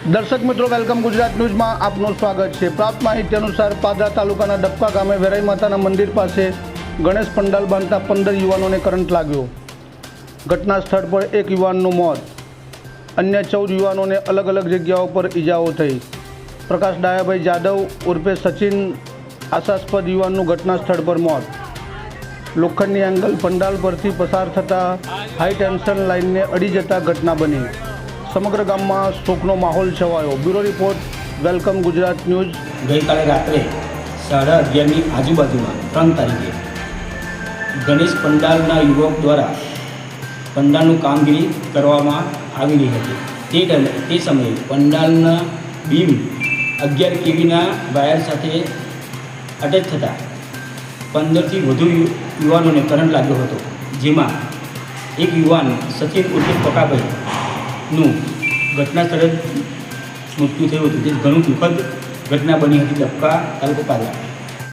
દર્શક મિત્રો, વેલકમ ગુજરાત ન્યૂઝમાં આપનું સ્વાગત છે. પ્રાપ્ત માહિતી અનુસાર પાદરા તાલુકાના ડબકા ગામે વેરાઈ માતાના મંદિર પાસે ગણેશ પંડાલ બાંધતા પંદર યુવાનોને કરંટ લાગ્યો. ઘટના સ્થળ પર એક યુવાનનું મોત. અન્ય ચૌદ યુવાનોને અલગ અલગ જગ્યાઓ પર ઈજાઓ થઈ. પ્રકાશ ડાયાભાઈ જાદવ ઉર્ફે સચિન આશાસ્પદ યુવાનનું ઘટના સ્થળ પર મોત. લોખંડની એંગલ પંડાલ પરથી પસાર થતાં હાઈ ટેન્શન લાઇનને અડી જતા ઘટના બની. સમગ્ર ગામમાં શોકનો માહોલ છવાયો. Bureau report, welcome Gujarat news. ગઈકાલે રાત્રે સાડા અગિયારની આજુબાજુમાં, ત્રણ તારીખે, ગણેશ પંડાલના યુવક દ્વારા પંડાલનું કામગીરી કરવામાં આવી રહી હતી. તે તે સમયે પંડાલના બીમ અગિયાર કેવીના વાયર સાથે અટેચ થતાં પંદરથી વધુ યુવાનોને કરંટ લાગ્યો હતો, જેમાં એક યુવાન સચિન ઉર્ફે પકાભાઈનું ઘટના સ્થળે મૃત્યુ થયું હતું. જે ઘણું દુઃખદ ઘટના બની હતી. ડબકા તાલુકો પાદરા